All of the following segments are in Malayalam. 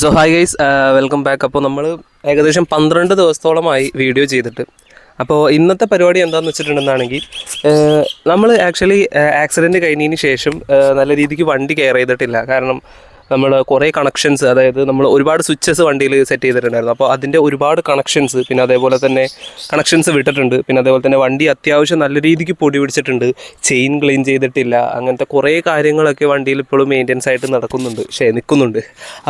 So hi guys welcome back അപ്പോൾ നമ്മൾ ഏകദേശം പന്ത്രണ്ട് ദിവസത്തോളമായി വീഡിയോ ചെയ്തിട്ട്. അപ്പോൾ ഇന്നത്തെ പരിപാടി എന്താണെന്ന് വെച്ചിട്ടുണ്ടെന്നാണെങ്കിൽ നമ്മൾ ആക്ച്വലി ആക്സിഡന്റ് കഴിഞ്ഞതിന് ശേഷം നല്ല രീതിക്ക് വണ്ടി കെയർ ചെയ്തിട്ടില്ല. കാരണം നമ്മൾ കുറേ കണക്ഷൻസ് അതായത് നമ്മൾ ഒരുപാട് സ്വിച്ചസ് വണ്ടിയിൽ സെറ്റ് ചെയ്തിട്ടുണ്ടായിരുന്നു. അപ്പോൾ അതിന്റെ ഒരുപാട് കണക്ഷൻസ് പിന്നെ അതേപോലെ തന്നെ കണക്ഷൻസ് വിട്ടിട്ടുണ്ട്. പിന്നെ അതേപോലെ തന്നെ വണ്ടി അത്യാവശ്യം നല്ല രീതിക്ക് പൊടി പിടിച്ചിട്ടുണ്ട്. ചെയിൻ ക്ലീൻ ചെയ്തിട്ടില്ല. അങ്ങനത്തെ കുറേ കാര്യങ്ങളൊക്കെ വണ്ടിയിൽ ഇപ്പോഴും മെയിന്റെനൻസ് ആയിട്ട് നടക്കുന്നുണ്ട്. ശേ നിൽക്കുന്നുണ്ട്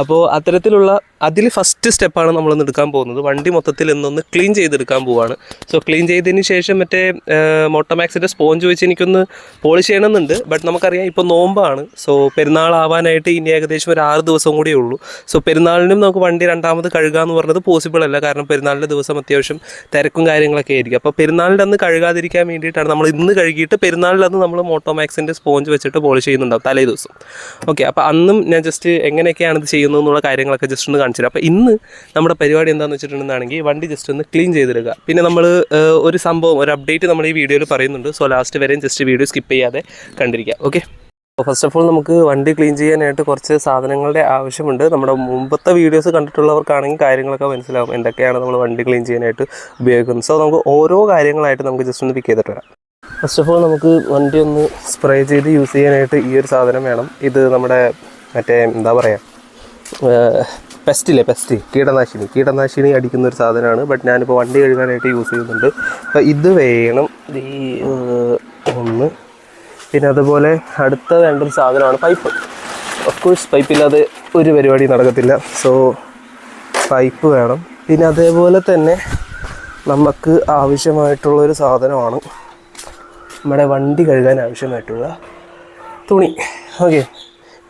അപ്പോൾ അത്തരത്തിലുള്ള അതിൽ ഫസ്റ്റ് സ്റ്റെപ്പാണ് നമ്മളൊന്ന് എടുക്കാൻ പോകുന്നത്. വണ്ടി മൊത്തത്തിൽ ഇന്നൊന്ന് ക്ലീൻ ചെയ്തെടുക്കാൻ പോവാണ്. സോ ക്ലീൻ ചെയ്തതിന് ശേഷം മറ്റേ മോട്ടോമാക്സിന്റെ സ്പോഞ്ച് വെച്ച് എനിക്കൊന്ന് പോളിഷ് ചെയ്യണമെന്നുണ്ട്. ബട്ട് നമുക്കറിയാം ഇപ്പോൾ നോമ്പാണ്. സോ പെരുന്നാളാവാനായിട്ട് ഇനി ഏകദേശം ഒരു ആറ് ദിവസം കൂടിയേ ഉള്ളൂ. സോ പെരുന്നാളിനും നമുക്ക് വണ്ടി രണ്ടാമത് കഴുകുക എന്ന് പറഞ്ഞത് പോസിബിൾ അല്ല. കാരണം പെരുന്നാളിന്റെ ദിവസം അത്യാവശ്യം തിരക്കും കാര്യങ്ങളൊക്കെ ആയിരിക്കും. അപ്പോൾ പെരുന്നാളിന്റെ അന്ന് കഴുകാതിരിക്കാൻ വേണ്ടിയിട്ടാണ് നമ്മൾ ഇന്ന് കഴുകിയിട്ട് പെരുന്നാളിന്റെ അന്ന് നമ്മൾ മോട്ടോമാക്സിന്റെ സ്പോഞ്ച് വെച്ചിട്ട് പോളിഷ് ചെയ്യുന്നുണ്ടാവും തലേ ദിവസം. ഓക്കെ അപ്പോൾ അന്നും ഞാൻ ജസ്റ്റ് എങ്ങനെയൊക്കെയാണ് ഇത് ചെയ്യുന്നത് എന്നുള്ള കാര്യങ്ങളൊക്കെ ജസ്റ്റ് ഒന്ന് കാണിച്ചു തരാം അപ്പോൾ ഇന്ന് നമ്മുടെ പരിപാടി എന്താണെന്ന് വെച്ചിട്ടുണ്ടെന്നാണെങ്കിൽ വണ്ടി ജസ്റ്റ് ഒന്ന് ക്ലീൻ ചെയ്തെടുക്കുക പിന്നെ നമ്മൾ ഒരു സംഭവം ഒരു അപ്ഡേറ്റ് നമ്മൾ ഈ വീഡിയോയിൽ പറയുന്നുണ്ട്. സോ ലാസ്റ്റ് വരെയും ജസ്റ്റ് വീഡിയോ സ്കിപ്പ് ചെയ്യാതെ കണ്ടിരിക്കുക. ഓക്കെ ഫസ്റ്റ് ഓഫ് ഓൾ നമുക്ക് വണ്ടി ക്ലീൻ ചെയ്യാനായിട്ട് കുറച്ച് സാധനങ്ങളുടെ ആവശ്യമുണ്ട്. നമ്മുടെ മുമ്പത്തെ വീഡിയോസ് കണ്ടിട്ടുള്ളവർക്കാണെങ്കിൽ കാര്യങ്ങളൊക്കെ മനസ്സിലാവും. എന്തൊക്കെയാണ് നമ്മൾ വണ്ടി ക്ലീൻ ചെയ്യാനായിട്ട് ഉപയോഗിക്കുന്നത്. സോ നമുക്ക് ഓരോ കാര്യങ്ങളായിട്ട് നമുക്ക് ജസ്റ്റ് ഒന്ന് പിക്ക് ചെയ്തിട്ട് വരാം. ഫസ്റ്റ് ഓഫ് ഓൾ നമുക്ക് വണ്ടി ഒന്ന് സ്പ്രേ ചെയ്ത് യൂസ് ചെയ്യാനായിട്ട് ഈ ഒരു സാധനം വേണം. ഇത് നമ്മുടെ മറ്റേ എന്താ പറയുക പെസ്റ്റില്ലേ പെസ്റ്റ് കീടനാശിനി. കീടനാശിനി അടിക്കുന്ന ഒരു സാധനമാണ്. ബട്ട് ഞാനിപ്പോൾ വണ്ടി കഴുകാനായിട്ട് യൂസ് ചെയ്യുന്നുണ്ട്. അപ്പോൾ ഇത് വേണം. ഈ ഒന്ന്. പിന്നെ അതുപോലെ അടുത്ത വേണ്ട ഒരു സാധനമാണ് പൈപ്പ് ഓഫ് കോഴ്സ് പൈപ്പില്ലാതെ ഒരു പരിപാടി നടക്കത്തില്ല. സോ പൈപ്പ് വേണം. പിന്നെ അതേപോലെ തന്നെ നമുക്ക് ആവശ്യമായിട്ടുള്ള ഒരു സാധനമാണ് നമ്മുടെ വണ്ടി കഴുകാൻ ആവശ്യമായിട്ടുള്ള തുണി. ഓക്കെ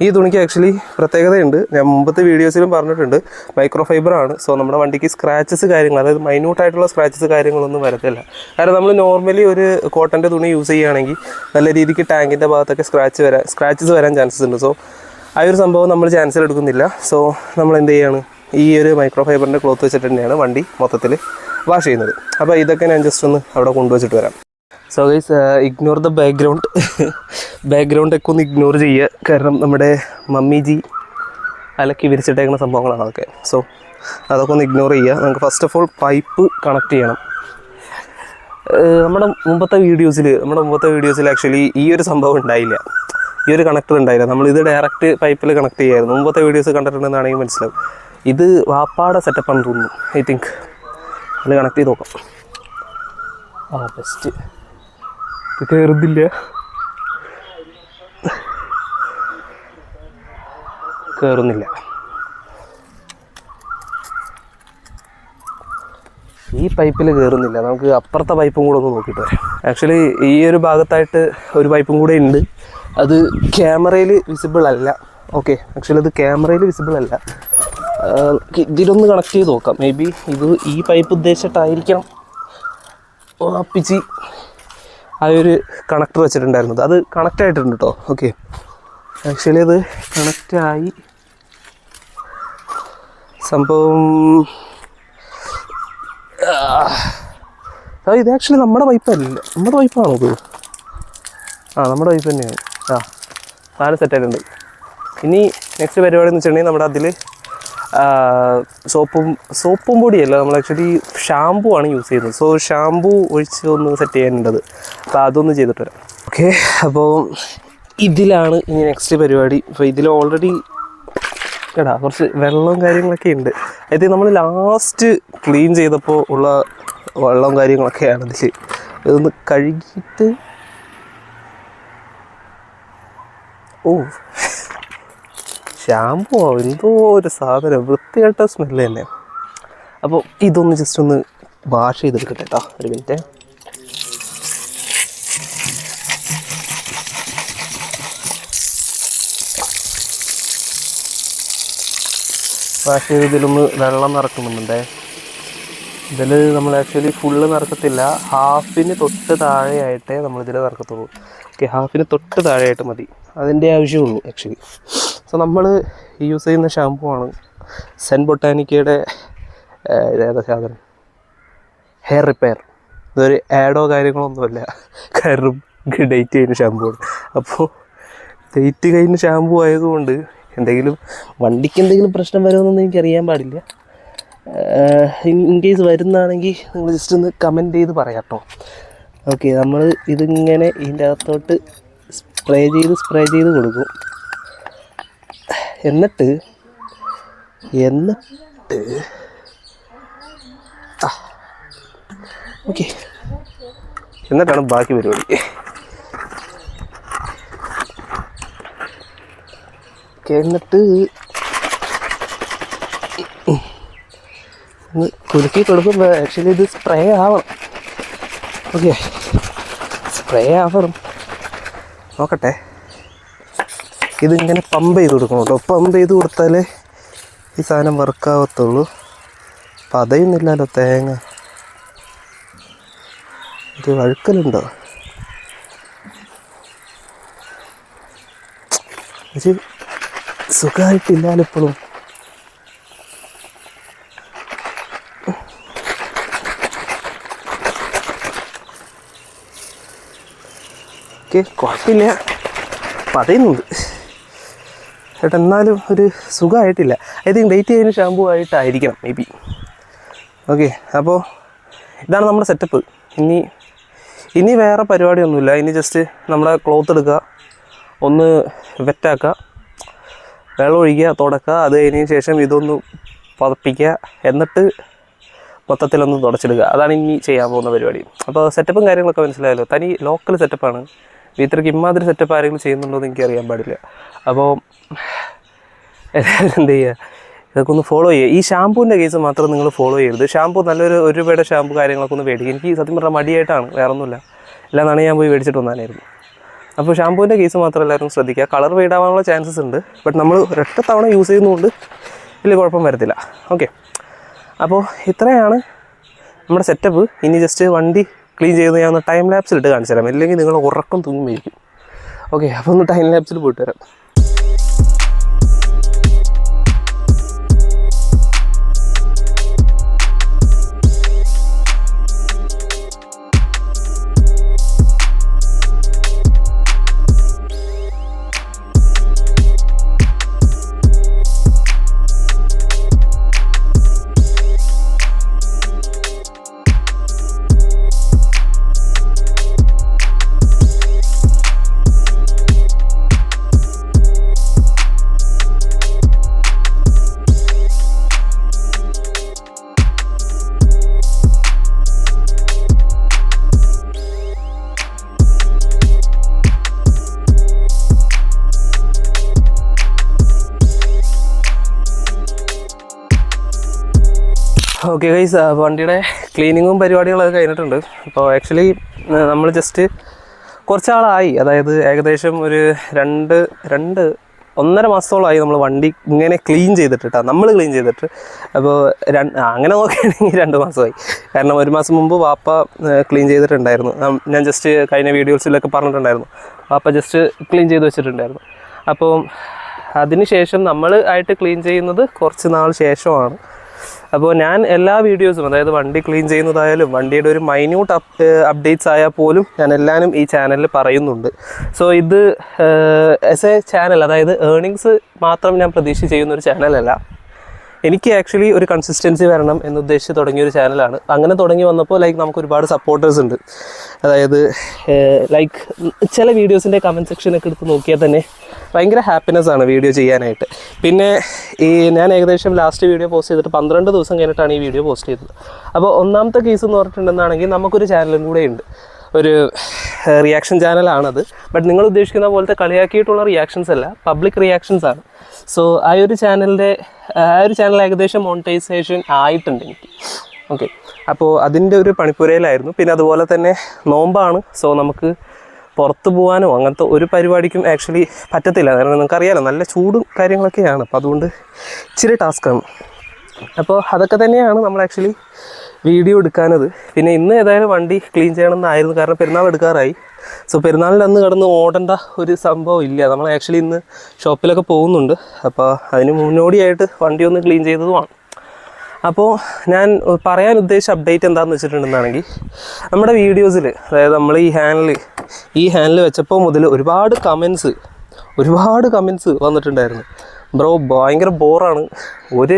ഈ തുണിക്ക് ആക്ച്വലി പ്രത്യേകതയുണ്ട്. ഞാൻ മുമ്പത്തെ വീഡിയോസിലും പറഞ്ഞിട്ടുണ്ട്. മൈക്രോ ഫൈബർ ആണ് സോ നമ്മുടെ വണ്ടിക്ക് സ്ക്രാച്ചസ് കാര്യങ്ങൾ അതായത് മൈന്യൂട്ടായിട്ടുള്ള സ്ക്രാച്ചസ് കാര്യങ്ങളൊന്നും വരത്തില്ല. കാരണം നമ്മൾ നോർമലി ഒരു കോട്ടന്റെ തുണി യൂസ് ചെയ്യുകയാണെങ്കിൽ നല്ല രീതിക്ക് ടാങ്കിന്റെ ഭാഗത്തൊക്കെ സ്ക്രാച്ച് വരാൻ സ്ക്രാച്ചസ് വരാൻ ചാൻസസ് ഉണ്ട്. സോ ആ ഒരു സംഭവം നമ്മൾ ചാൻസൽ എടുക്കുന്നില്ല. സോ നമ്മൾ എന്ത് ചെയ്യാണ്? ഈ ഒരു മൈക്രോ ഫൈബറിന്റെ ക്ലോത്ത് വെച്ചിട്ട് തന്നെയാണ് വണ്ടി മൊത്തത്തിൽ വാഷ് ചെയ്യുന്നത്. അപ്പോൾ ഇതൊക്കെ ഞാൻ ജസ്റ്റ് ഒന്ന് അവിടെ കൊണ്ടുവച്ചിട്ട് വരാം. So guys ignore the background background ഒക്കെ ഒന്ന് ഇഗ്നോർ ചെയ്യുക. കാരണം നമ്മുടെ മമ്മിജി അലക്കി വിരിച്ചിട്ടേക്കുന്ന സംഭവങ്ങളാണ് അതൊക്കെ. സോ അതൊക്കെ ഒന്ന് ഇഗ്നോർ ചെയ്യുക. നമുക്ക് first of all pipe connect ചെയ്യണം. ഏഹ് നമ്മുടെ മുമ്പത്തെ വീഡിയോസിൽ നമ്മുടെ മുമ്പത്തെ വീഡിയോസിൽ ആക്ച്വലി ഈ ഒരു സംഭവം ഉണ്ടായില്ല. ഈ ഒരു കണക്ടർ ഉണ്ടായില്ല. നമ്മൾ ഇത് ഡയറക്റ്റ് പൈപ്പിൽ കണക്ട് ചെയ്യായിരുന്നു. മുമ്പത്തെ വീഡിയോസ് കണ്ടിട്ടുണ്ടെന്നാണെങ്കിൽ മനസ്സിലാവും. ഇത് വാപ്പാടെ സെറ്റപ്പാണെന്ന് തോന്നുന്നു ഐ തിങ്ക് അത് കണക്ട് ചെയ്ത് നോക്കാം. ആ ബെസ്റ്റ് കയറുന്നില്ല. കയറുന്നില്ല. ഈ പൈപ്പിൽ കയറുന്നില്ല. നമുക്ക് അപ്പുറത്തെ പൈപ്പും കൂടെ ഒന്ന് നോക്കിയിട്ട് വരാം. ആക്ച്വലി ഈ ഒരു ഭാഗത്തായിട്ട് ഒരു പൈപ്പും കൂടെ ഉണ്ട്. അത് ക്യാമറയിൽ വിസിബിൾ അല്ല. ഓക്കെ ആക്ച്വലി അത് ക്യാമറയിൽ വിസിബിൾ അല്ല. ഇതിലൊന്ന് കണക്ട് ചെയ്ത് നോക്കാം. മേ ബി ഇത് ഈ പൈപ്പ് ഉദ്ദേശിച്ചിട്ടായിരിക്കണം. ഉറപ്പിച്ച് ആ ഒരു കണക്ടർ വെച്ചിട്ടുണ്ടായിരുന്നത്. അത് കണക്റ്റ് ആയിട്ടുണ്ട് കേട്ടോ ഓക്കെ ആക്ച്വലി അത് കണക്റ്റായി സംഭവം ഇത് ആക്ച്വലി നമ്മുടെ പൈപ്പല്ല നമ്മുടെ പൈപ്പാണോ ഇത്? ആ നമ്മുടെ പൈപ്പ് തന്നെയാണ്. ആ സാധനം സെറ്റായിട്ടുണ്ട് ഇനി നെക്സ്റ്റ് പരിപാടി എന്ന് വെച്ചിട്ടുണ്ടെങ്കിൽ നമ്മുടെ അതിൽ സോപ്പും സോപ്പും പൊടിയല്ല നമ്മൾ ആക്ച്വലി ഷാമ്പൂ ആണ് യൂസ് ചെയ്യുന്നത്. സോ ഷാമ്പൂ ഒഴിച്ച് ഒന്ന് സെറ്റ് ചെയ്യാനുണ്ടത് അപ്പോൾ അതൊന്ന് ചെയ്തിട്ട് വരാം. ഓക്കെ അപ്പോൾ ഇതിലാണ് ഇനി നെക്സ്റ്റ് പരിപാടി. അപ്പോൾ ഇതിൽ ഓൾറെഡി കേടാ കുറച്ച് വെള്ളവും കാര്യങ്ങളൊക്കെ ഉണ്ട്. അതായത് നമ്മൾ ലാസ്റ്റ് ക്ലീൻ ചെയ്തപ്പോൾ ഉള്ള വെള്ളവും കാര്യങ്ങളൊക്കെയാണ് ഇതിൽ ഇതൊന്ന് കഴുകിയിട്ട് ഓ ഷാമ്പു എന്തോ ഒരു സാധനം. വൃത്തികെട്ട സ്മെല്ല് തന്നെ അപ്പോൾ ഇതൊന്ന് ജസ്റ്റ് ഒന്ന് വാഷ് ചെയ്തെടുക്കട്ടെ കേട്ടോ ഒരു മിനിറ്റ് വാഷ് ചെയ്ത് ഇതിലൊന്ന് വെള്ളം നിറക്കുന്നുണ്ടേ. ഇതിൽ നമ്മൾ ആക്ച്വലി ഫുള്ള് നിറക്കത്തില്ല. ഹാഫിന് തൊട്ട് താഴെയായിട്ടേ നമ്മൾ ഇതിൽ നിറക്കത്തുള്ളൂ. ഓക്കെ ഹാഫിന് തൊട്ട് താഴെയായിട്ട് മതി. അതിന്റെ ആവശ്യമുള്ളൂ ആക്ച്വലി സോ നമ്മൾ യൂസ് ചെയ്യുന്ന ഷാമ്പു ആണ് സെൻ ബൊട്ടാനിക്കയുടെ ഏതാ സാധനം? ഹെയർ റിപ്പയർ ഇതൊരു ആഡോ കാര്യങ്ങളൊന്നുമല്ല. കാരണം ഡേറ്റ് കഴിഞ്ഞ ഷാമ്പു ആണ്. അപ്പോൾ ഡേറ്റ് കഴിഞ്ഞ ഷാമ്പു ആയതുകൊണ്ട് എന്തെങ്കിലും വണ്ടിക്ക് എന്തെങ്കിലും പ്രശ്നം വരുമെന്നൊന്നും എനിക്കറിയാൻ പാടില്ല. ഇൻ കേസ് വരുന്നതാണെങ്കിൽ നിങ്ങൾ ജസ്റ്റ് ഒന്ന് കമന്റ് ചെയ്ത് പറയാം കേട്ടോ ഓക്കെ നമ്മൾ ഇതിങ്ങനെ ഇതിന്റെ അകത്തോട്ട് സ്പ്രേ ചെയ്ത് സ്പ്രേ ചെയ്ത് കൊടുക്കും. എന്നിട്ട് എന്നിട്ട് ആ ഓക്കെ. എന്നിട്ടാണ് ബാക്കി പരിപാടി. എന്നിട്ട് കുലുക്കി കൊടുക്കുമ്പോൾ ആക്ച്വലി ഇത് സ്പ്രേ ആവണം. ഓക്കെ സ്പ്രേ ആവണം. നോക്കട്ടെ. ഇതിങ്ങനെ പമ്പ് ചെയ്ത് കൊടുക്കണം കേട്ടോ. പമ്പ് ചെയ്ത് കൊടുത്താലേ ഈ സാധനം വർക്കാവത്തുള്ളൂ പതയുന്നില്ലല്ലോ തേങ്ങ. ഇത് വഴുക്കലുണ്ടോ? ഒരു സുഖമായിട്ടില്ലാലോ ഇപ്പോഴും. ഓക്കെ കുഴപ്പമില്ല. പറയുന്നുണ്ട് ചേട്ടാ എന്നാലും ഒരു സുഖമായിട്ടില്ല. ഐ തിങ്ക് ഡേറ്റ് ചെയ്യുന്ന ഷാമ്പൂ ആയിട്ടായിരിക്കണം മേ ബി ഓക്കെ അപ്പോൾ ഇതാണ് നമ്മുടെ സെറ്റപ്പ് ഇനി ഇനി വേറെ പരിപാടിയൊന്നുമില്ല. ഇനി ജസ്റ്റ് നമ്മുടെ ക്ലോത്ത് എടുക്കുക ഒന്ന് വെറ്റാക്കുക വെള്ളം ഒഴിക്കുക തുടക്കുക അത് കഴിഞ്ഞതിന് ശേഷം ഇതൊന്ന് പതപ്പിക്കുക എന്നിട്ട് മൊത്തത്തിലൊന്ന് തുടച്ചെടുക്കുക അതാണ് ഇനി ചെയ്യാൻ പോകുന്ന പരിപാടി. അപ്പോൾ സെറ്റപ്പും കാര്യങ്ങളൊക്കെ മനസ്സിലായല്ലോ. തനി ലോക്കൽ സെറ്റപ്പാണ് വീട്ടിലേക്ക് ഇമാതിരി സെറ്റപ്പ് ആരെങ്കിലും ചെയ്യുന്നുണ്ടോ എന്ന് എനിക്ക് അറിയാൻ പാടില്ല. അപ്പോൾ എല്ലാവരും എന്ത് ചെയ്യുക ഇതൊക്കെ ഒന്ന് ഫോളോ ചെയ്യുക ഈ ഷാമ്പൂവിന്റെ കേസ് മാത്രം നിങ്ങൾ ഫോളോ ചെയ്യരുത്. ഷാമ്പൂ നല്ലൊരു ഒരു രൂപയുടെ ഷാമ്പൂ കാര്യങ്ങളൊക്കെ ഒന്ന് മേടിക്കുക എനിക്ക് സത്യം പറഞ്ഞാൽ മടിയായിട്ടാണ് വേറെ ഒന്നുമില്ല എല്ലാം നാണേ ഞാൻ പോയി മേടിച്ചിട്ട് വന്നാനായിരുന്നു അപ്പോൾ ഷാമ്പൂവിന്റെ കേസ് മാത്രം എല്ലാവരും ശ്രദ്ധിക്കുക. കളർ വീടാവാനുള്ള ചാൻസസ് ഉണ്ട്. ബട്ട് നമ്മൾ ഒരൊറ്റ തവണ യൂസ് ചെയ്യുന്നതുകൊണ്ട് വലിയ കുഴപ്പം വരത്തില്ല. ഓക്കെ അപ്പോൾ ഇത്രയാണ് നമ്മുടെ സെറ്റപ്പ് ഇനി ജസ്റ്റ് വണ്ടി ക്ലീൻ ചെയ്യുന്നത് ഞാൻ ടൈം ലാപ്സിൽ ഇട്ട് കാണിച്ചു തരാം ഇല്ലെങ്കിൽ നിങ്ങൾ ഉറക്കം തൂങ്ങി മേടിക്കും ഓക്കെ അപ്പോൾ ഒന്ന് ടൈം ലാപ്സിൽ പോയിട്ട് വരാം. ഓക്കെ ഗൈസ് വണ്ടിയുടെ ക്ലീനിങ്ങും പരിപാടികളൊക്കെ കഴിഞ്ഞിട്ടുണ്ട്. അപ്പോൾ ആക്ച്വലി നമ്മൾ ജസ്റ്റ് കുറച്ചാളായി. അതായത് ഏകദേശം ഒരു രണ്ട് രണ്ട് ഒന്നര മാസത്തോളമായി നമ്മൾ വണ്ടി ഇങ്ങനെ ക്ലീൻ ചെയ്തിട്ട് കേട്ടോ നമ്മൾ ക്ലീൻ ചെയ്തിട്ട്. അപ്പോൾ രണ്ട് അങ്ങനെ നോക്കുകയാണെങ്കിൽ രണ്ട് മാസമായി. കാരണം ഒരു മാസം മുമ്പ് വാപ്പ ക്ലീൻ ചെയ്തിട്ടുണ്ടായിരുന്നു. ഞാൻ ജസ്റ്റ് കഴിഞ്ഞ വീഡിയോസിലൊക്കെ പറഞ്ഞിട്ടുണ്ടായിരുന്നു. വാപ്പ ജസ്റ്റ് ക്ലീൻ ചെയ്ത് വെച്ചിട്ടുണ്ടായിരുന്നു. അപ്പോൾ അതിനുശേഷം നമ്മൾ ആയിട്ട് ക്ലീൻ ചെയ്യുന്നത് കുറച്ച് നാൾ ശേഷമാണ്. അപ്പോൾ ഞാൻ എല്ലാ വീഡിയോസും അതായത് വണ്ടി ക്ലീൻ ചെയ്യുന്നതായാലും വണ്ടിയുടെ ഒരു മൈന്യൂട്ട് അപ് അപ്ഡേറ്റ്സ് ആയാൽ പോലും ഞാൻ എല്ലാവരും ഈ ചാനലിൽ പറയുന്നുണ്ട്. സോ ഇത് ആസ് എ ചാനൽ അതായത് ഏർണിങ്സ് മാത്രം ഞാൻ പ്രതീക്ഷ ചെയ്യുന്ന ഒരു ചാനലല്ല എനിക്ക് ആക്ച്വലി ഒരു കൺസിസ്റ്റൻസി വരണം എന്ന് ഉദ്ദേശിച്ച് തുടങ്ങിയ ഒരു ചാനലാണ് അങ്ങനെ തുടങ്ങി വന്നപ്പോൾ ലൈക്ക് നമുക്ക് ഒരുപാട് സപ്പോർട്ടേഴ്സ് ഉണ്ട്. അതായത് ലൈക്ക് ചില വീഡിയോസിന്റെ കമന്റ് സെക്ഷനൊക്കെ എടുത്ത് നോക്കിയാൽ തന്നെ ഭയങ്കര ഹാപ്പിനെസ് ആണ് വീഡിയോ ചെയ്യാനായിട്ട്. പിന്നെ ഈ ഞാൻ ഏകദേശം ലാസ്റ്റ് വീഡിയോ പോസ്റ്റ് ചെയ്തിട്ട് പന്ത്രണ്ട് ദിവസം കഴിഞ്ഞിട്ടാണ് ഈ വീഡിയോ പോസ്റ്റ് ചെയ്തത്. അപ്പോൾ ഒന്നാമത്തെ കേസ് എന്ന് പറഞ്ഞിട്ടുണ്ടെന്നാണെങ്കിൽ നമുക്കൊരു ചാനലും കൂടെ ഉണ്ട്. ഒരു റിയാക്ഷൻ ചാനലാണത് ബട്ട് നിങ്ങൾ ഉദ്ദേശിക്കുന്ന പോലത്തെ കളിയാക്കിയിട്ടുള്ള റിയാക്ഷൻസ് അല്ല പബ്ലിക് റിയാക്ഷൻസ് ആണ്. സോ ആ ഒരു ചാനലിന്റെ ആ ഒരു ചാനൽ ഏകദേശം മോണിറ്റൈസേഷൻ ആയിട്ടുണ്ട് എനിക്ക്. ഓക്കെ അപ്പോൾ അതിന്റെ ഒരു പണിപ്പുരയിലായിരുന്നു. പിന്നെ അതുപോലെ തന്നെ നോമ്പാണ്. സോ നമുക്ക് പുറത്ത് പോകാനോ അങ്ങനത്തെ ഒരു പരിപാടിക്കും ആക്ച്വലി പറ്റത്തില്ല. കാരണം നിങ്ങൾക്കറിയാലോ നല്ല ചൂടും കാര്യങ്ങളൊക്കെയാണ്. അപ്പോൾ അതുകൊണ്ട് ഇച്ചിരി ടാസ്ക്കാണ് അപ്പോൾ അതൊക്കെ തന്നെയാണ് നമ്മൾ ആക്ച്വലി വീഡിയോ എടുക്കാനത്. പിന്നെ ഇന്ന് ഏതായാലും വണ്ടി ക്ലീൻ ചെയ്യണമെന്നായിരുന്നു. കാരണം പെരുന്നാൾ എടുക്കാറായി. സോ പെരുന്നാളിന്റെ അന്ന് കിടന്ന് ഓടേണ്ട ഒരു സംഭവം ഇല്ല. നമ്മൾ ആക്ച്വലി ഇന്ന് ഷോപ്പിലൊക്കെ പോകുന്നുണ്ട്. അപ്പോൾ അതിന് മുന്നോടിയായിട്ട് വണ്ടി ഒന്ന് ക്ലീൻ ചെയ്തതുമാണ്. അപ്പോൾ ഞാൻ പറയാൻ ഉദ്ദേശിച്ച അപ്ഡേറ്റ് എന്താണെന്ന് വെച്ചിട്ടുണ്ടെന്നാണെങ്കിൽ നമ്മുടെ വീഡിയോസിൽ അതായത് നമ്മൾ ഈ ഹാൻഡിൽ ഈ ഹാൻഡിൽ വെച്ചപ്പോൾ മുതൽ ഒരുപാട് കമൻസ് ഒരുപാട് കമൻസ് വന്നിട്ടുണ്ടായിരുന്നു. ബ്രോ ഭയങ്കര ബോറാണ്. ഒരു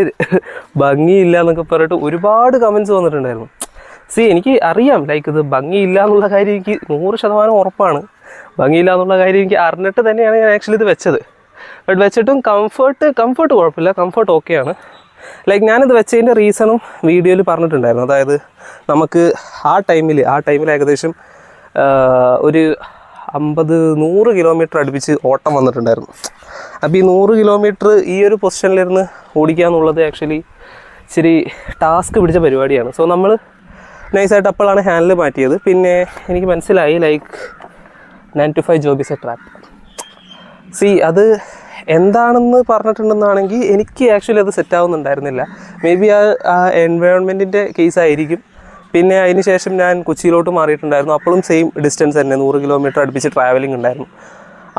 ഭംഗിയില്ല എന്നൊക്കെ പറഞ്ഞിട്ട് ഒരുപാട് കമൻസ് വന്നിട്ടുണ്ടായിരുന്നു. സി എനിക്ക് അറിയാം ലൈക്ക് ഇത് ഭംഗിയില്ല എന്നുള്ള കാര്യം എനിക്ക് നൂറ് ശതമാനം ഉറപ്പാണ്. ഭംഗിയില്ല എന്നുള്ള കാര്യം എനിക്ക് അറിഞ്ഞിട്ട് തന്നെയാണ് ഞാൻ ആക്ച്വലി ഇത് വെച്ചത്. ബട്ട് വെച്ചിട്ടും കംഫർട്ട് കംഫർട്ട് കുഴപ്പമില്ല കംഫർട്ട് ഓക്കെയാണ് ലൈക്ക് ഞാനിത് വെച്ചതിന്റെ റീസണും വീഡിയോയിൽ പറഞ്ഞിട്ടുണ്ടായിരുന്നു. അതായത് നമുക്ക് ആ ടൈമിൽ ആ ടൈമിൽ ഏകദേശം ഒരു അമ്പത് നൂറ് കിലോമീറ്റർ അടുപ്പിച്ച് ഓട്ടം വന്നിട്ടുണ്ടായിരുന്നു. അപ്പോൾ ഈ നൂറ് കിലോമീറ്റർ ഈ ഒരു പൊസിഷനിലിരുന്ന് ഓടിക്കുക എന്നുള്ളത് ആക്ച്വലി ഇച്ചിരി ടാസ്ക് പിടിച്ച പരിപാടിയാണ്. സോ നമ്മൾ നൈസായിട്ട് അപ്പോഴാണ് ഹാൻഡിൽ മാറ്റിയത്. പിന്നെ എനിക്ക് മനസ്സിലായി like nine to five job is a trap C അത് എന്താണെന്ന് പറഞ്ഞിട്ടുണ്ടെന്നാണെങ്കിൽ എനിക്ക് ആക്ച്വലി അത് സെറ്റാവുന്നുണ്ടായിരുന്നില്ല മേ ബി ആ ആ എൻവയോൺമെന്റിന്റെ കേസായിരിക്കും പിന്നെ അതിന് ശേഷം ഞാൻ കൊച്ചിയിലോട്ട് മാറിയിട്ടുണ്ടായിരുന്നു. അപ്പോഴും സെയിം ഡിസ്റ്റൻസ് തന്നെ നൂറ് കിലോമീറ്റർ അടുപ്പിച്ച് ട്രാവലിംഗ് ഉണ്ടായിരുന്നു.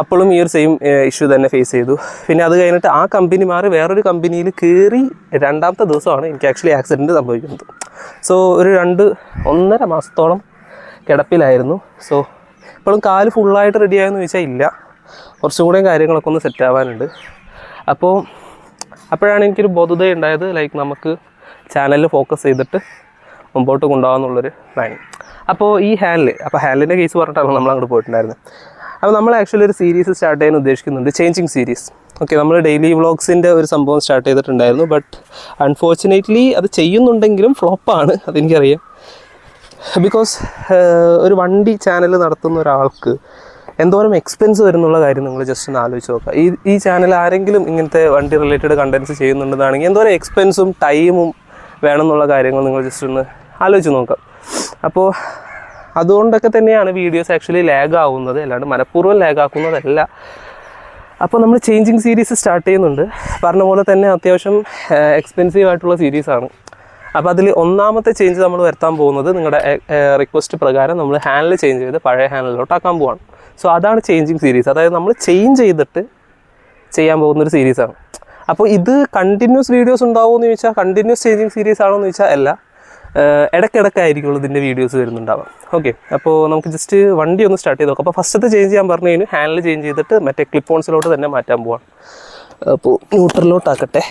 അപ്പോഴും ഈ ഒരു സെയിം ഇഷ്യൂ തന്നെ ഫേസ് ചെയ്തു. പിന്നെ അത് കഴിഞ്ഞിട്ട് ആ കമ്പനി മാറി വേറൊരു കമ്പനിയിൽ കയറി രണ്ടാമത്തെ ദിവസമാണ് എനിക്ക് ആക്ച്വലി ആക്സിഡന്റ് സംഭവിക്കുന്നത്. സോ ഒരു രണ്ട് ഒന്നര മാസത്തോളം കിടപ്പിലായിരുന്നു. സോ ഇപ്പോഴും കാൽ ഫുള്ളായിട്ട് റെഡി ആയെന്ന് ചോദിച്ചാൽ ഇല്ല. കുറച്ചും കൂടെ കാര്യങ്ങളൊക്കെ ഒന്ന് സെറ്റ് ആവാനുണ്ട്. അപ്പോൾ അപ്പോഴാണ് എനിക്കൊരു ബോധത ഉണ്ടായത്. ലൈക്ക് നമുക്ക് ചാനലിൽ ഫോക്കസ് ചെയ്തിട്ട് മുമ്പോട്ട് കൊണ്ടുപോകാമെന്നുള്ളൊരു പ്ലാനിങ് അപ്പോൾ ഈ ഹാൻഡിൽ അപ്പോൾ ഹാൻഡിലിന്റെ കേസ് പറഞ്ഞിട്ടാണ് നമ്മൾ അങ്ങോട്ട് പോയിട്ടുണ്ടായിരുന്നത് അപ്പോൾ നമ്മൾ ആക്ച്വലി ഒരു സീരീസ് സ്റ്റാർട്ട് ചെയ്യാൻ ഉദ്ദേശിക്കുന്നുണ്ട്. ചേഞ്ചിങ് സീരീസ് ഓക്കെ നമ്മൾ ഡെയിലി വ്ളോഗ്സിന്റെ ഒരു സംഭവം സ്റ്റാർട്ട് ചെയ്തിട്ടുണ്ടായിരുന്നു. ബട്ട് അൺഫോർച്ചുനേറ്റ്ലി അത് ചെയ്യുന്നുണ്ടെങ്കിലും ഫ്ലോപ്പാണ് അതെനിക്കറിയാം. ബിക്കോസ് ഒരു വണ്ടി ചാനൽ നടത്തുന്ന ഒരാൾക്ക് എന്തോരം എക്സ്പെൻസ് വരുന്നുള്ള കാര്യം നിങ്ങൾ ജസ്റ്റ് ഒന്ന് ആലോചിച്ച് നോക്കുക. ഈ ഈ ചാനൽ ആരെങ്കിലും ഇങ്ങനത്തെ വണ്ടി റിലേറ്റഡ് കണ്ടൻസ് ചെയ്യുന്നുണ്ടെന്നാണെങ്കിൽ എന്തോരം എക്സ്പെൻസും ടൈമും വേണമെന്നുള്ള കാര്യങ്ങൾ നിങ്ങൾ ജസ്റ്റ് ഒന്ന് ആലോചിച്ച് നോക്കാം അപ്പോൾ അതുകൊണ്ടൊക്കെ തന്നെയാണ് വീഡിയോസ് ആക്ച്വലി ലാഗ് ആവുന്നത്. അല്ലാണ്ട് മനഃപൂർവം ലാഗ് ആക്കുന്നതല്ല. അപ്പോൾ നമ്മൾ ചേഞ്ചിങ് സീരീസ് സ്റ്റാർട്ട് ചെയ്യുന്നുണ്ട്. പറഞ്ഞ പോലെ തന്നെ അത്യാവശ്യം എക്സ്പെൻസീവ് ആയിട്ടുള്ള സീരീസാണ് അപ്പോൾ അതിൽ ഒന്നാമത്തെ ചേഞ്ച് നമ്മൾ വരുത്താൻ പോകുന്നത് നിങ്ങളുടെ റിക്വസ്റ്റ് പ്രകാരം നമ്മൾ ഹാൻഡിൽ ചേഞ്ച് ചെയ്ത് പഴയ ഹാൻഡിലോട്ടാക്കാൻ പോവാണ്. സോ അതാണ് ചേഞ്ചിങ് സീരീസ് അതായത് നമ്മൾ ചേഞ്ച് ചെയ്തിട്ട് ചെയ്യാൻ പോകുന്ന ഒരു സീരീസാണ് അപ്പോൾ ഇത് കണ്ടിന്യൂസ് വീഡിയോസ് ഉണ്ടാവുമോ എന്ന് ചോദിച്ചാൽ കണ്ടിന്യൂസ് ചേഞ്ചിങ് സീരീസ് ആണോ എന്ന് ചോദിച്ചാൽ അല്ല. ഇടയ്ക്കിടയ്ക്കായിരിക്കുള്ളൂ ഇതിന്റെ വീഡിയോസ് വരുന്നുണ്ടാവാം. ഓക്കെ അപ്പോൾ നമുക്ക് ജസ്റ്റ് വണ്ടി ഒന്ന് സ്റ്റാർട്ട് ചെയ്ത് നോക്കാം. അപ്പോൾ ഫസ്റ്റത്തെ ചേഞ്ച് ചെയ്യാൻ പറഞ്ഞു കഴിഞ്ഞാൽ ഹാൻഡിൽ ചേഞ്ച് ചെയ്തിട്ട് മറ്റേ ക്ലിപ്പ് ഓൺസിലോട്ട് തന്നെ മാറ്റാൻ പോവാം അപ്പോൾ ന്യൂട്രലിലോട്ടാക്കട്ടെ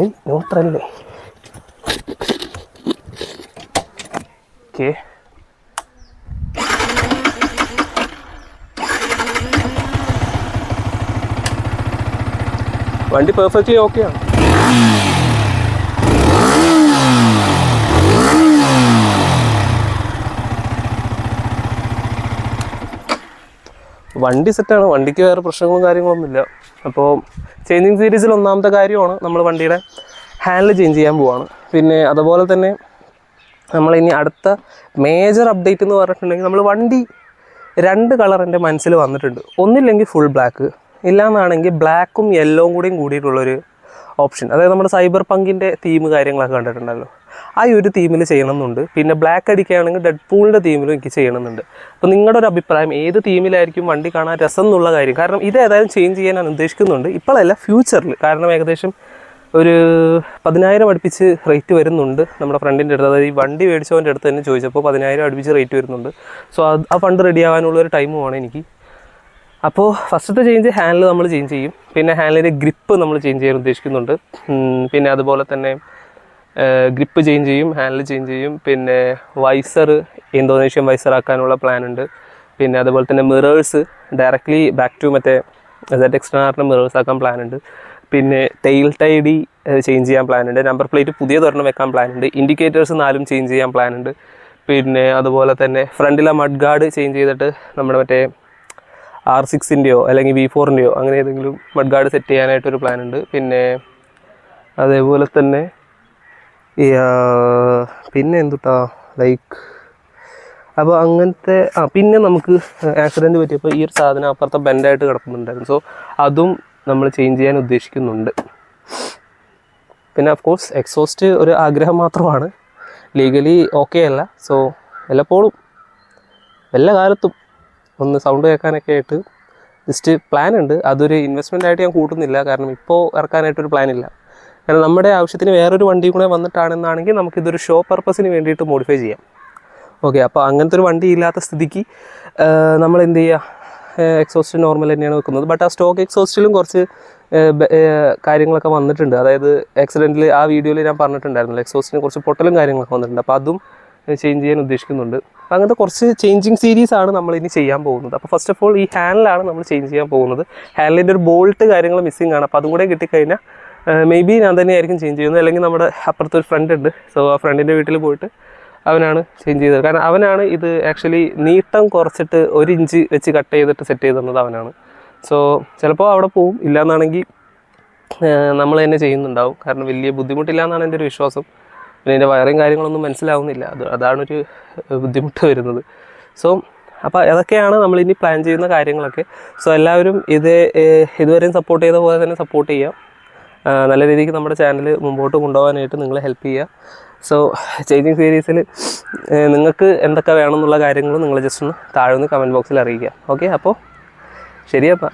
ഐ ന്യൂട്രല്ലേ ഓക്കെ വണ്ടി പെർഫെക്റ്റ്ലി ഓക്കെയാണ് വണ്ടി സെറ്റാണ് വണ്ടിക്ക് വേറെ പ്രശ്നങ്ങളും കാര്യങ്ങളൊന്നുമില്ല അപ്പോൾ ചേഞ്ചിങ് സീരീസിൽ ഒന്നാമത്തെ കാര്യമാണ് നമ്മൾ വണ്ടിയുടെ ഹാൻഡിൽ ചേഞ്ച് ചെയ്യാൻ പോവാണ്. പിന്നെ അതുപോലെ തന്നെ നമ്മൾ ഇനി അടുത്ത മേജർ അപ്ഡേറ്റ് എന്ന് പറഞ്ഞിട്ടുണ്ടെങ്കിൽ നമ്മൾ വണ്ടി രണ്ട് കളർ എന്റെ മനസ്സിൽ വന്നിട്ടുണ്ട്. ഒന്നില്ലെങ്കിൽ ഫുൾ ബ്ലാക്ക് ഇല്ലാന്നാണെങ്കിൽ ബ്ലാക്കും യെല്ലോവും കൂടിയും കൂടിയിട്ടുള്ളൊരു ഓപ്ഷൻ. അതായത് നമ്മുടെ സൈബർ പങ്കിന്റെ തീം കാര്യങ്ങളൊക്കെ കണ്ടിട്ടുണ്ടല്ലോ. ആ ഒരു തീമിൽ ചെയ്യണമെന്നുണ്ട്. പിന്നെ ബ്ലാക്ക് അടിക്കുകയാണെങ്കിൽ ഡെഡ് പൂളിന്റെ തീമിലും എനിക്ക് ചെയ്യണമെന്നുണ്ട്. അപ്പോൾ നിങ്ങളുടെ ഒരു അഭിപ്രായം ഏത് തീമിലായിരിക്കും വണ്ടി കാണാൻ രസം എന്നുള്ള കാര്യം? കാരണം ഇത് ഏതായാലും ചേഞ്ച് ചെയ്യാൻ ഞാൻ ഉദ്ദേശിക്കുന്നുണ്ട്. ഇപ്പോഴല്ല ഫ്യൂച്ചറിൽ കാരണം ഏകദേശം ഒരു പതിനായിരം അടുപ്പിച്ച് റേറ്റ് വരുന്നുണ്ട് നമ്മുടെ ഫ്രണ്ടിന്റെ അടുത്ത്. അതായത് ഈ വണ്ടി മേടിച്ചവന്റെ അടുത്ത് തന്നെ ചോദിച്ചപ്പോൾ പതിനായിരം അടുപ്പിച്ച് റേറ്റ് വരുന്നുണ്ട്. സോ ആ ഫണ്ട് റെഡി ആവാനുള്ള ഒരു ടൈമുമാണ് എനിക്ക് അപ്പോൾ ഫസ്റ്റത്തെ ചേഞ്ച് ഹാൻഡിൽ നമ്മൾ ചേഞ്ച് ചെയ്യും. പിന്നെ ഹാൻഡിലിന്റെ ഗ്രിപ്പ് നമ്മൾ ചേഞ്ച് ചെയ്യാൻ ഉദ്ദേശിക്കുന്നുണ്ട്. പിന്നെ അതുപോലെ തന്നെ ഗ്രിപ്പ് ചേഞ്ച് ചെയ്യും ഹാൻഡിൽ ചേഞ്ച് ചെയ്യും. പിന്നെ വൈസർ ഇന്തോനേഷ്യൻ വൈസർ ആക്കാനുള്ള പ്ലാൻ ഉണ്ട്. പിന്നെ അതുപോലെ തന്നെ മിറേഴ്സ് ഡയറക്റ്റ്ലി ബാക്ക് ടു മറ്റേ സെറ്റ് എക്സ്ട്രാറിന്റെ മിറേഴ്സ് ആക്കാൻ പ്ലാൻ ഉണ്ട്. പിന്നെ ടെയിൽ ടൈഡി ചേഞ്ച് ചെയ്യാൻ പ്ലാൻ ഉണ്ട്. നമ്പർ പ്ലേറ്റ് പുതിയ പുതിയതൊരെണ്ണം വെക്കാൻ പ്ലാൻ ഉണ്ട്. ഇൻഡിക്കേറ്റേഴ്സ് നാലും ചേഞ്ച് ചെയ്യാൻ പ്ലാൻ ഉണ്ട്. പിന്നെ അതുപോലെ തന്നെ ഫ്രണ്ടിലെ മഡ് ഗാർഡ് ചേഞ്ച് ചെയ്തിട്ട് നമ്മുടെ മറ്റേ ആർ സിക്സിന്റെയോ അല്ലെങ്കിൽ വി ഫോറിന്റെയോ അങ്ങനെ ഏതെങ്കിലും മഡ് ഗാർഡ് സെറ്റ് ചെയ്യാനായിട്ടൊരു പ്ലാൻ ഉണ്ട്. പിന്നെ അതേപോലെ തന്നെ പിന്നെ എന്തുട്ടാ? ലൈക്ക് അപ്പോൾ അങ്ങനത്തെ ആ പിന്നെ നമുക്ക് ആക്സിഡന്റ് പറ്റിയപ്പോൾ ഈ ഒരു സാധനം അപ്പുറത്തെ ബെൻഡായിട്ട് കിടക്കുന്നുണ്ടായിരുന്നു സോ അതും നമ്മൾ ചേഞ്ച് ചെയ്യാൻ ഉദ്ദേശിക്കുന്നുണ്ട്. പിന്നെ ഓഫ് കോഴ്സ് എക്സോസ്റ്റ് ഒരു ആഗ്രഹം മാത്രമാണ്. ലീഗലി ഓക്കെ അല്ല. സോ വല്ലപ്പോഴും എല്ലാ കാലത്തും ഒന്ന് സൗണ്ട് കേൾക്കാനൊക്കെ ആയിട്ട് ജസ്റ്റ് പ്ലാൻ ഉണ്ട്. അതൊരു ഇൻവെസ്റ്റ്മെന്റ് ആയിട്ട് ഞാൻ കൂട്ടുന്നില്ല. കാരണം ഇപ്പോൾ ഇറക്കാനായിട്ടൊരു പ്ലാൻ ഇല്ല. കാരണം നമ്മുടെ ആവശ്യത്തിന് വേറൊരു വണ്ടി കൂടെ വന്നിട്ടാണെന്നാണെങ്കിൽ നമുക്കിതൊരു ഷോ പർപ്പസിന് വേണ്ടിയിട്ട് മോഡിഫൈ ചെയ്യാം. ഓക്കെ അപ്പോൾ അങ്ങനത്തെ ഒരു വണ്ടി ഇല്ലാത്ത സ്ഥിതിക്ക് നമ്മൾ എന്ത് ചെയ്യുക എക്സോസ്റ്റ് നോർമൽ തന്നെയാണ് വെക്കുന്നത്. ബട്ട് ആ സ്റ്റോക്ക് എക്സോസ്റ്റിലും കുറച്ച് കാര്യങ്ങളൊക്കെ വന്നിട്ടുണ്ട്. അതായത് ആക്സിഡന്റിൽ ആ വീഡിയോയിൽ ഞാൻ പറഞ്ഞിട്ടുണ്ടായിരുന്നല്ലോ എക്സോസ്റ്റിന് കുറച്ച് പൊട്ടലും കാര്യങ്ങളൊക്കെ വന്നിട്ടുണ്ട്. അപ്പോൾ അതും ചേഞ്ച് ചെയ്യാൻ ഉദ്ദേശിക്കുന്നുണ്ട്. അങ്ങനത്തെ കുറച്ച് ചേഞ്ചിങ് സീരീസ് ആണ് നമ്മൾ ഇനി ചെയ്യാൻ പോകുന്നത്. അപ്പോൾ ഫസ്റ്റ് ഓഫ് ഓൾ ഈ ഹാൻഡിലാണ് നമ്മൾ ചേഞ്ച് ചെയ്യാൻ പോകുന്നത്. ഹാൻഡിലിന്റെ ഒരു ബോൾട്ട് കാര്യങ്ങൾ മിസ്സിംഗ് ആണ്. അപ്പോൾ അതും കൂടെ കിട്ടിക്കഴിഞ്ഞാൽ മേ ബി ഞാൻ തന്നെയായിരിക്കും ചേഞ്ച് ചെയ്യുന്നത്. അല്ലെങ്കിൽ നമ്മുടെ അപ്പുറത്ത് ഒരു ഫ്രണ്ട് ഉണ്ട്. സോ ആ ഫ്രണ്ടിന്റെ വീട്ടിൽ പോയിട്ട് അവനാണ് ചേഞ്ച് ചെയ്തത്. കാരണം അവനാണ് ഇത് ആക്ച്വലി നീട്ടം കുറച്ചിട്ട് ഒരു ഇഞ്ച് വെച്ച് കട്ട് ചെയ്തിട്ട് സെറ്റ് ചെയ്ത് തന്നത് അവനാണ്. സോ ചിലപ്പോൾ അവിടെ പോവും. ഇല്ലയെന്നാണെങ്കിൽ നമ്മൾ തന്നെ ചെയ്യുന്നുണ്ടാവും. കാരണം വലിയ ബുദ്ധിമുട്ടില്ല എന്നാണ് എന്റെ ഒരു വിശ്വാസം. പിന്നെ ഇതിന്റെ വയറും കാര്യങ്ങളൊന്നും മനസ്സിലാവുന്നില്ല. അത് അതാണൊരു ബുദ്ധിമുട്ട് വരുന്നത്. സോ അപ്പോൾ അതൊക്കെയാണ് നമ്മൾ ഇനി പ്ലാൻ ചെയ്യുന്ന കാര്യങ്ങളൊക്കെ. സോ എല്ലാവരും ഇത് ഇതുവരെയും സപ്പോർട്ട് ചെയ്ത പോലെ തന്നെ സപ്പോർട്ട് ചെയ്യാം. നല്ല രീതിക്ക് നമ്മുടെ ചാനൽ മുമ്പോട്ട് കൊണ്ടുപോകാനായിട്ട് നിങ്ങൾ ഹെൽപ്പ് ചെയ്യുക സോ ചേഞ്ചിങ് സീരീസിൽ നിങ്ങൾക്ക് എന്തൊക്കെ വേണമെന്നുള്ള കാര്യങ്ങൾ നിങ്ങൾ ജസ്റ്റ് ഒന്ന് താഴെ നിന്ന് കമന്റ് ബോക്സിൽ അറിയിക്കുക. ഓക്കെ അപ്പോൾ ശരിയപ്പോൾ